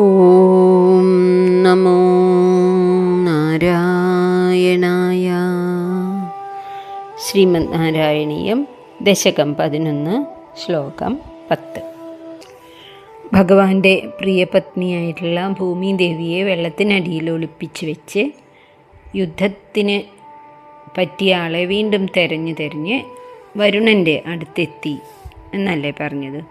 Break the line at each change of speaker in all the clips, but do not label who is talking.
ഓം നമോ നാരായണായ. ശ്രീമദ് നാരായണീയം ദശകം പതിനൊന്ന് ശ്ലോകം പത്ത്. ഭഗവാന്റെ പ്രിയപത്നിയായിട്ടുള്ള ഭൂമി ദേവിയെ വെള്ളത്തിനടിയിൽ ഒളിപ്പിച്ച് വെച്ച് യുദ്ധത്തിന് പറ്റിയ ആളെ വീണ്ടും തെരഞ്ഞു തെരഞ്ഞ് വരുണന്റെ അടുത്തെത്തി എന്നല്ലേ പറഞ്ഞത്.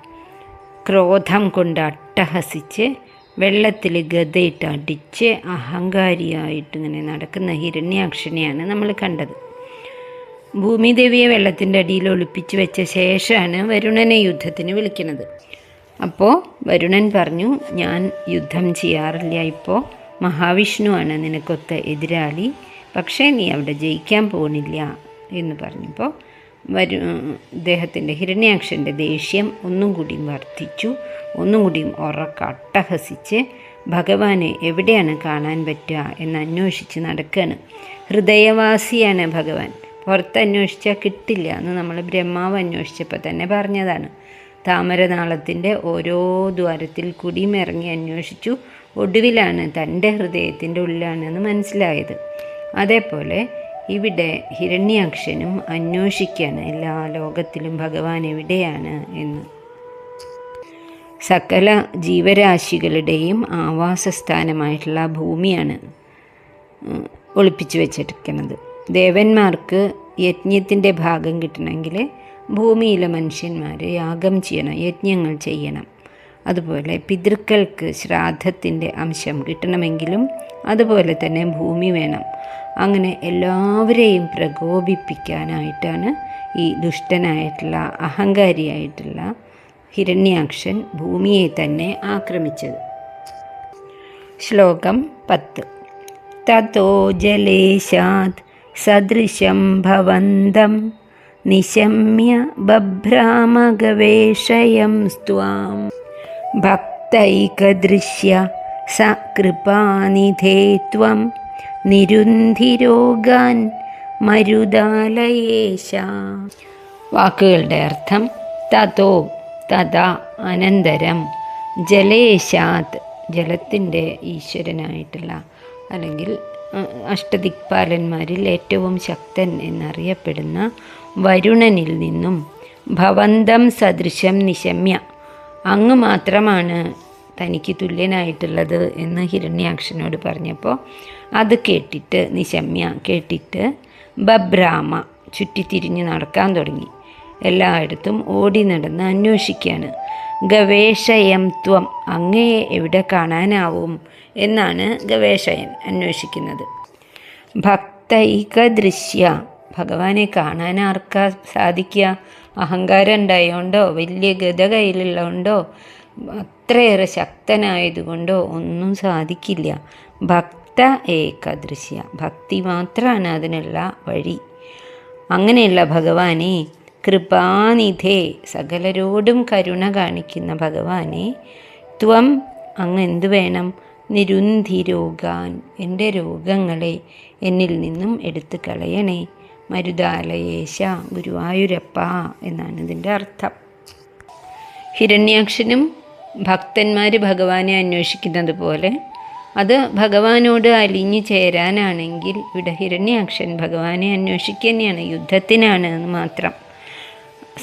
ക്രോധം കൊണ്ട് അട്ടഹസിച്ച് വെള്ളത്തിൽ ഗതയിട്ട് അടിച്ച് അഹങ്കാരിയായിട്ട് ഇങ്ങനെ നടക്കുന്ന ഹിരണ്യാക്ഷനെയാണ് നമ്മൾ കണ്ടത്. ഭൂമിദേവിയെ വെള്ളത്തിന്റെ അടിയിൽ ഒളിപ്പിച്ച് വെച്ച ശേഷമാണ് വരുണനെ യുദ്ധത്തിന് വിളിക്കുന്നത്. അപ്പോൾ വരുണൻ പറഞ്ഞു ഞാൻ യുദ്ധം ചെയ്യാറില്ല ഇപ്പോൾ മഹാവിഷ്ണുവാണ് നിനക്കൊത്ത എതിരാളി. പക്ഷേ നീ അവിടെ ജയിക്കാൻ പോകുന്നില്ല എന്ന് പറഞ്ഞപ്പോൾ വരു ഇദ്ദേഹത്തിന്റെ ഹിരണ്യാക്ഷന്റെ ദേഷ്യം ഒന്നും കൂടിയും വർദ്ധിച്ചു. ഒന്നും കൂടിയും ഉറക്ക അട്ടഹസിച്ച് ഭഗവാനെ എവിടെയാണ് കാണാൻ പറ്റുക എന്ന് അന്വേഷിച്ച് നടക്കുകയാണ് ഹൃദയവാസിയാണ് ഭഗവാൻ. പുറത്ത് അന്വേഷിച്ചാൽ കിട്ടില്ല എന്ന് നമ്മൾ ബ്രഹ്മാവ് അന്വേഷിച്ചപ്പോൾ തന്നെ പറഞ്ഞതാണ്. താമരനാളത്തിന്റെ ഓരോ ദ്വാരത്തിൽ കൂടിയും ഇറങ്ങി അന്വേഷിച്ചു. ഒടുവിലാണ് തന്റെ ഹൃദയത്തിന്റെ ഉള്ളിലാണെന്ന് മനസ്സിലായത്. അതേപോലെ ഇവിടെ ഹിരണ്യാക്ഷനും അന്വേഷിക്കുകയാണ് എല്ലാ ലോകത്തിലും ഭഗവാൻ എവിടെയാണ് എന്ന്. സകല ജീവരാശികളുടെയും ആവാസസ്ഥാനമായിട്ടുള്ള ഭൂമിയാണ് ഒളിപ്പിച്ചു വെച്ചിരിക്കുന്നത്. ദേവന്മാർക്ക് യജ്ഞത്തിന്റെ ഭാഗം കിട്ടണമെങ്കിൽ ഭൂമിയിലെ മനുഷ്യന്മാർ യാഗം ചെയ്യണം യജ്ഞങ്ങൾ ചെയ്യണം. അതുപോലെ പിതൃക്കൾക്ക് ശ്രാദ്ധത്തിന്റെ അംശം കിട്ടണമെങ്കിലും അതുപോലെ തന്നെ ഭൂമി വേണം. അങ്ങനെ എല്ലാവരെയും പ്രകോപിപ്പിക്കാനായിട്ടാണ് ഈ ദുഷ്ടനായിട്ടുള്ള അഹങ്കാരിയായിട്ടുള്ള ഹിരണ്യാക്ഷൻ ഭൂമിയെ തന്നെ ആക്രമിച്ചത്. ശ്ലോകം പത്ത്. തതോ ജലേശാത് സദൃശം ഭവന്തം നിശമ്യ ബഭ്രാമഗവേഷയം സ്വാം ഭക്തൈകദൃശ്യ സകൃപാനിധേ ത്വം നിരുന്ധിരോഗാൻ മരുതാലയേശ. വാക്കുകളുടെ അർത്ഥം തതോ തഥാ അനന്തരം ജലേശാത് ജലത്തിന്റെ ഈശ്വരനായിട്ടുള്ള അല്ലെങ്കിൽ അഷ്ടദിക്പാലന്മാരിൽ ഏറ്റവും ശക്തൻ എന്നറിയപ്പെടുന്ന വരുണനിൽ നിന്നും ഭവന്തം സദൃശം നിശമ്യ. അങ്ങ് മാത്രമാണ് തനിക്ക് തുല്യനായിട്ടുള്ളത് എന്ന് ഹിരണ്യാക്ഷനോട് പറഞ്ഞപ്പോൾ അത് കേട്ടിട്ട് നിശമ്യ കേട്ടിട്ട് ബബ്രാമ ചുറ്റിത്തിരിഞ്ഞ് നടക്കാൻ തുടങ്ങി. എല്ലായിടത്തും ഓടി നടന്ന് അന്വേഷിക്കുകയാണ് ഗവേഷയം ത്വം അങ്ങയെ എവിടെ കാണാനാവും? എന്നാണ് ഗവേഷയൻ അന്വേഷിക്കുന്നത്. ഭക്തൈക ദൃശ്യ ഭഗവാനെ കാണാൻ ആർക്കാ സാധിക്കുക അഹങ്കാരം ഉണ്ടായോണ്ടോ? വലിയ ഗത കയ്യിലുള്ളതുകൊണ്ടോ അത്രയേറെ ശക്തനായതുകൊണ്ടോ ഒന്നും സാധിക്കില്ല. ഭക്ത ഏകദൃശ്യ. ഭക്തി മാത്രമാണ് അതിനുള്ള വഴി. അങ്ങനെയുള്ള ഭഗവാനെ കൃപാനിധേ സകലരോടും കരുണ കാണിക്കുന്ന ഭഗവാനെ ത്വം അങ്ങ് എന്തു വേണം? നിരുന്ധി രോഗാൻ എന്റെ രോഗങ്ങളെ എന്നിൽ നിന്നും എടുത്തു കളയണേ. മരുതാലയേശ ഗുരുവായൂരപ്പ എന്നാണ് ഇതിന്റെ അർത്ഥം. ഹിരണ്യാക്ഷനും ഭക്തന്മാർ ഭഗവാനെ അന്വേഷിക്കുന്നത് പോലെ അത് ഭഗവാനോട് അലിഞ്ഞു ചേരാനാണെങ്കിൽ ഇവിടെ ഹിരണ്യാക്ഷൻ ഭഗവാനെ അന്വേഷിക്കുക തന്നെയാണ് യുദ്ധത്തിനാണ് എന്ന് മാത്രം.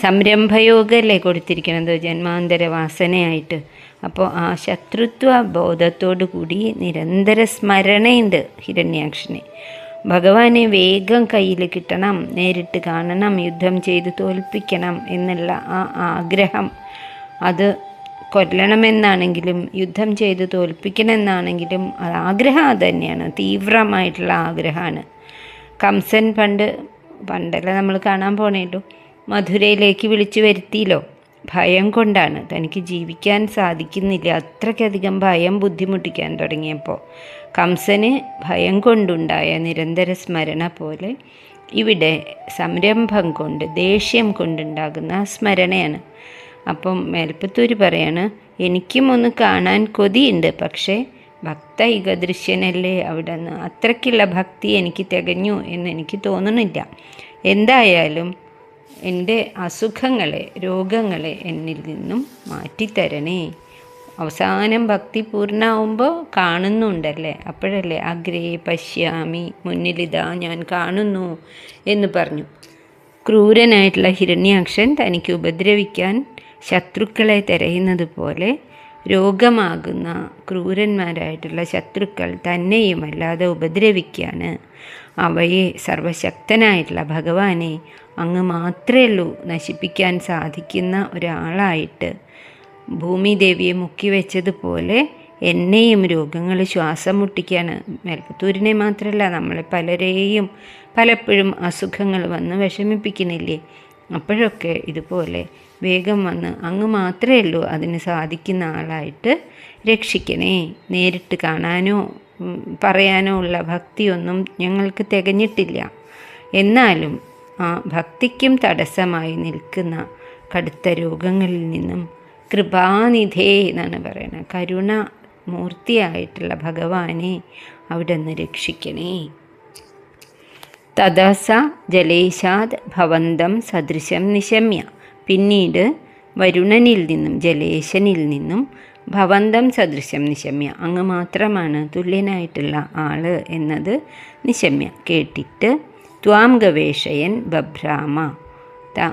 സംരംഭയോഗമല്ലേ കൊടുത്തിരിക്കുന്നത് ജന്മാന്തര വാസനയായിട്ട്. അപ്പോൾ ആ ശത്രുത്വ ബോധത്തോടു കൂടി നിരന്തര സ്മരണയുണ്ട് ഹിരണ്യാക്ഷന്. ഭഗവാനെ വേഗം കയ്യിൽ കിട്ടണം നേരിട്ട് കാണണം യുദ്ധം ചെയ്ത് തോൽപ്പിക്കണം എന്നുള്ള ആ ആഗ്രഹം അത് കൊല്ലണമെന്നാണെങ്കിലും യുദ്ധം ചെയ്ത് തോൽപ്പിക്കണമെന്നാണെങ്കിലും ആഗ്രഹം തന്നെയാണ്. തീവ്രമായിട്ടുള്ള ആഗ്രഹമാണ്. കംസൻ പണ്ട് പണ്ടല്ല നമ്മൾ കാണാൻ പോണേല്ലോ മധുരയിലേക്ക് വിളിച്ചു വരുത്തിയില്ലോ. ഭയം കൊണ്ടാണ്. തനിക്ക് ജീവിക്കാൻ സാധിക്കുന്നില്ല. അത്രയ്ക്കധികം ഭയം ബുദ്ധിമുട്ടിക്കാൻ തുടങ്ങിയപ്പോൾ കംസന് ഭയം കൊണ്ടുണ്ടായ നിരന്തര സ്മരണ പോലെ ഇവിടെ സംരംഭം കൊണ്ട് ദേഷ്യം കൊണ്ടുണ്ടാകുന്ന സ്മരണയാണ്. അപ്പം മേൽപ്പത്തൂര് പറയാണ് എനിക്കും ഒന്ന് കാണാൻ കൊതിയുണ്ട് പക്ഷേ ഭക്ത ദൃശ്യനല്ലേ അവിടെ നിന്ന് അത്രയ്ക്കുള്ള ഭക്തി എനിക്ക് തികഞ്ഞു എന്ന് എനിക്ക് തോന്നുന്നില്ല. എന്തായാലും എന്റെ അസുഖങ്ങളെ രോഗങ്ങളെ എന്നിൽ നിന്നും മാറ്റിത്തരണേ. അവസാനം ഭക്തി പൂർണമാവുമ്പോൾ കാണുന്നുണ്ടല്ലേ? അപ്പോഴല്ലേ അഗ്രേ പശ്യാമി മുന്നിലിതാ ഞാൻ കാണുന്നു എന്ന് പറഞ്ഞു. ക്രൂരനായിട്ടുള്ള ഹിരണ്യാക്ഷൻ തനിക്ക് ഉപദ്രവിക്കാൻ ശത്രുക്കളെ തിരയുന്നത് പോലെ രോഗമാകുന്ന ക്രൂരന്മാരായിട്ടുള്ള ശത്രുക്കൾ തന്നെയും അല്ലാതെ ഉപദ്രവിക്കാണ്. അവയെ സർവശക്തനായിട്ടുള്ള ഭഗവാനെ അങ്ങ് മാത്രമേ ഉള്ളൂ. നശിപ്പിക്കാൻ സാധിക്കുന്ന ഒരാളായിട്ട് ഭൂമിദേവിയെ മുക്കി വെച്ചതുപോലെ എന്നെയും രോഗങ്ങൾ ശ്വാസം മുട്ടിക്കാണ് മേൽപ്പത്തൂരിനെ മാത്രമല്ല നമ്മളെ പലരെയും പലപ്പോഴും അസുഖങ്ങൾ വന്ന് വിഷമിപ്പിക്കുന്നില്ലേ? അപ്പോഴൊക്കെ ഇതുപോലെ വേഗം വന്ന് അങ്ങ് മാത്രമേ ഉള്ളൂ അതിന് സാധിക്കുന്ന ആളായിട്ട് രക്ഷിക്കണേ. നേരിട്ട് കാണാനോ പറയാനോ ഉള്ള ഭക്തിയൊന്നും ഞങ്ങൾക്ക് തികഞ്ഞിട്ടില്ല. എന്നാലും ആ ഭക്തിക്കും തടസ്സമായി നിൽക്കുന്ന കടുത്ത രോഗങ്ങളിൽ നിന്നും കൃപാനിധേ എന്നാണ് പറയുന്നത്. കരുണ മൂർത്തിയായിട്ടുള്ള ഭഗവാനെ അവിടെ നിന്ന് രക്ഷിക്കണേ. തദസ ജലേശാത് ഭവന്തം സദൃശം നിശമ്യ. പിന്നീട് വരുണനിൽ നിന്നും ജലേശനിൽ നിന്നും ഭവന്തം സദൃശം നിശമ്യ. അങ്ങ് മാത്രമാണ് തുല്യനായിട്ടുള്ള ആൾ എന്നത് നിശമ്യ. കേട്ടിട്ട് ത്വാം ഗവേഷയൻ ബഭ്രാമ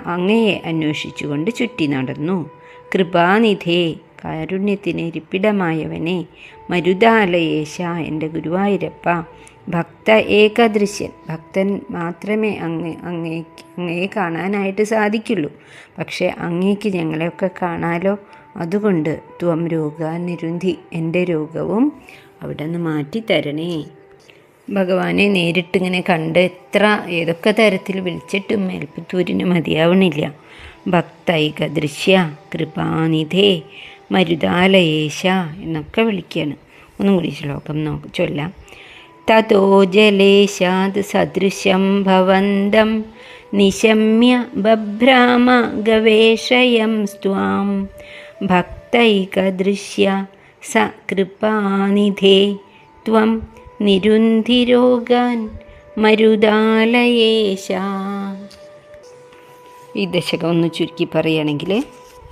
അങ്ങയെ അന്വേഷിച്ചുകൊണ്ട് ചുറ്റി നടന്നു. കൃപാനിധേ കാരുണ്യത്തിന് ഇരിപ്പിടമായവനെ മരുതാലയേശ എന്റെ ഗുരുവായൂരപ്പ. ഭക്ത ഏകദൃശ്യൻ. ഭക്തൻ മാത്രമേ അങ്ങ് അങ്ങേ അങ്ങയെ കാണാനായിട്ട് സാധിക്കുള്ളൂ. പക്ഷേ അങ്ങേക്ക് ഞങ്ങളെയൊക്കെ കാണാലോ? അതുകൊണ്ട് ത്വം രോഗ നിരുന്ധി എന്റെ രോഗവും അവിടെ നിന്ന് മാറ്റി തരണേ ഭഗവാനെ നേരിട്ടിങ്ങനെ കണ്ട് എത്ര ഏതൊക്കെ തരത്തിൽ വിളിച്ചിട്ടും മേൽപ്പത്തൂരിന് മതിയാവണില്ല. ഭക്തൈക ദൃശ്യ കൃപാനിധേ മരുതാലയേശ എന്നൊക്കെ വിളിക്കുകയാണ് ഒന്നും കൂടി ശ്ലോകം നോക്ക് ചൊല്ലാം. തതോ ജലേശാത് സദൃശം ഭവന്തം നിശമ്യ ബഭ്രാമ ഗവേഷയം സ്വാം ഭക്തൈകദൃശ്യ സ കൃപാനിധേ ത്വം നിരുന്ധിരോഗാൻ മരുതാലയേശ. ഈ ദശകം ഒന്ന് ചുരുക്കി പറയുകയാണെങ്കിൽ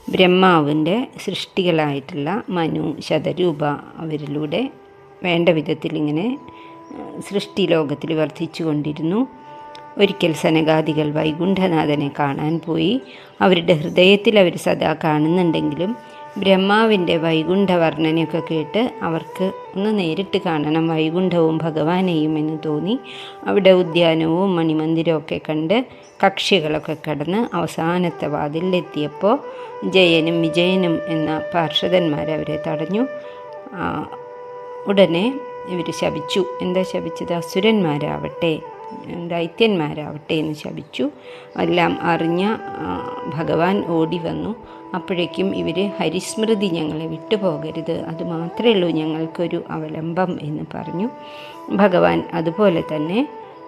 ബ്രഹ്മാവിന്റെ സൃഷ്ടികളായിട്ടുള്ള മനു ശതരൂപ അവരിലൂടെ വേണ്ട വിധത്തിൽ ഇങ്ങനെ സൃഷ്ടി ലോകത്തിൽ വർദ്ധിച്ചു കൊണ്ടിരുന്നു. ഒരിക്കൽ സനഗാദികൾ വൈകുണ്ഠനാഥനെ കാണാൻ പോയി. അവരുടെ ഹൃദയത്തിൽ അവർ സദാ കാണുന്നുണ്ടെങ്കിലും ബ്രഹ്മാവിന്റെ വൈകുണ്ഠ വർണനയൊക്കെ കേട്ട് അവർക്ക് ഒന്ന് നേരിട്ട് കാണണം. വൈകുണ്ഠവും ഭഗവാനെയും എന്ന് തോന്നി. അവിടെ ഉദ്യാനവും മണിമന്ദിരവും കണ്ട് കക്ഷികളൊക്കെ കടന്ന് അവസാനത്തെ വാതിലിലെത്തിയപ്പോൾ ജയനും വിജയനും എന്ന പാർഷദന്മാർ അവരെ തടഞ്ഞു. ഉടനെ ഇവർ ശപിച്ചു. എന്താ ശപിച്ചത്? അസുരന്മാരാവട്ടെ ദൈത്യന്മാരാവട്ടെ എന്ന് ശപിച്ചു. എല്ലാം അറിഞ്ഞ ഭഗവാൻ ഓടി വന്നു. അപ്പോഴേക്കും ഇവർ ഹരിസ്മൃതി ഞങ്ങളെ വിട്ടുപോകരുത്. അത് മാത്രമേ ഉള്ളൂ ഞങ്ങൾക്കൊരു അവലംബം എന്ന് പറഞ്ഞു. ഭഗവാൻ അതുപോലെ തന്നെ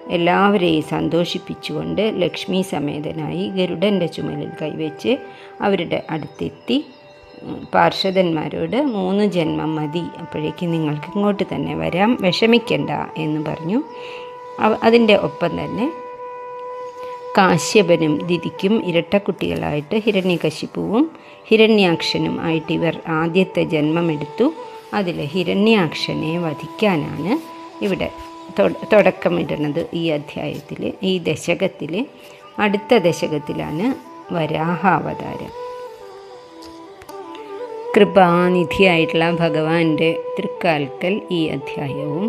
എല്ലാവരെയും സന്തോഷിപ്പിച്ചുകൊണ്ട് ലക്ഷ്മി സമേതനായി ഗരുഡന്റെ ചുമലിൽ കൈവച്ച് അവരുടെ അടുത്തെത്തി. പാർഷദന്മാരോട് മൂന്ന് ജന്മം മതി. അപ്പോഴേക്കും നിങ്ങൾക്ക് ഇങ്ങോട്ട് തന്നെ വരാം. വിഷമിക്കണ്ട എന്ന് പറഞ്ഞു. അതിന്റെ ഒപ്പം തന്നെ കാശ്യപനും ദിതിക്കും ഇരട്ടക്കുട്ടികളായിട്ട് ഹിരണ്യകശിപ്പുവും ഹിരണ്യാക്ഷനും ആയിട്ട് ഇവർ ആദ്യത്തെ ജന്മമെടുത്തു. അതിൽ ഹിരണ്യാക്ഷനെ വധിക്കാനാണ് ഇവിടെ തുടക്കമിടുന്നത് ഈ അധ്യായത്തിൽ ഈ ദശകത്തിൽ അടുത്ത ദശകത്തിലാണ് വരാഹാവതാരം. കൃപാനിധിയായിട്ടുള്ള ഭഗവാന്റെ തൃക്കാൽക്കൽ ഈ അധ്യായവും